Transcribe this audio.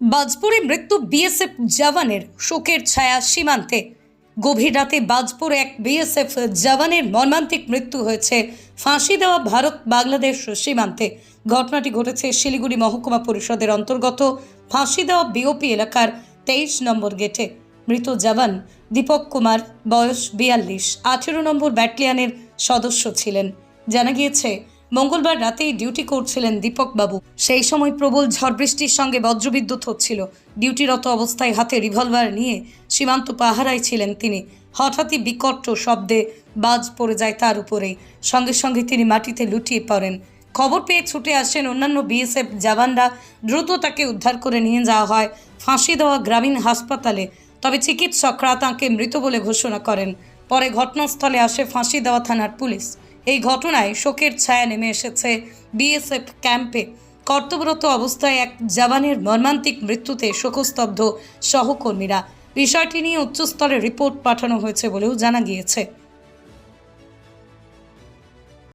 বাজপুরে মৃত্যু বিএসএফ জওয়ানের শোকের ছায়া সীমান্তে। গভীর রাতে বাজপুরে এক বিএসএফ জওয়ানের মর্মান্তিক মৃত্যু হয়েছে। ফাঁসি দেওয়া ভারত বাংলাদেশ সীমান্তে। ঘটনাটি ঘটেছে শিলিগুড়ি মহকুমা পরিষদের অন্তর্গত। ফাঁসি দেওয়া বিওপি এলাকার তেইশ নম্বর গেটে। মৃত জওয়ান দীপক কুমার, বয়স বিয়াল্লিশ। আঠেরো নম্বর ব্যাটালিয়নের সদস্য ছিলেন। জানা গিয়েছে মঙ্গলবার রাতেই ডিউটি করছিলেন দীপক বাবু। সেই সময় প্রবল ঝড় বৃষ্টির সঙ্গে বজ্রবিদ্যুৎ হচ্ছিল। ডিউটিরত অবস্থায় হাতে রিভলভার নিয়ে সীমান্ত পাহারায় ছিলেন তিনি। হঠাৎই বিকট শব্দে বাজ পড়ে যায় তার উপরেই। সঙ্গে সঙ্গে তিনি মাটিতে লুটিয়ে পড়েন। খবর পেয়ে ছুটে আসেন অন্যান্য বিএসএফ জওয়ানরা। দ্রুত তাকে উদ্ধার করে নিয়ে যাওয়া হয় ফাঁসি দেওয়া গ্রামীণ হাসপাতালে। তবে চিকিৎসকরা তাঁকে মৃত বলে ঘোষণা করেন। পরে ঘটনাস্থলে আসে ফাঁসি দেওয়া থানার পুলিশ। এই ঘটনায় শোকের ছায়া নেমে এসেছে বিএসএফ ক্যাম্পে। কর্তব্যরত অবস্থায় এক জওয়ানের মর্মান্তিক মৃত্যুতে শোকস্তব্ধ সহকর্মীরা। বিষয়টি নিয়ে উচ্চস্তরে রিপোর্ট পাঠানো হয়েছে বলেও জানা গিয়েছে।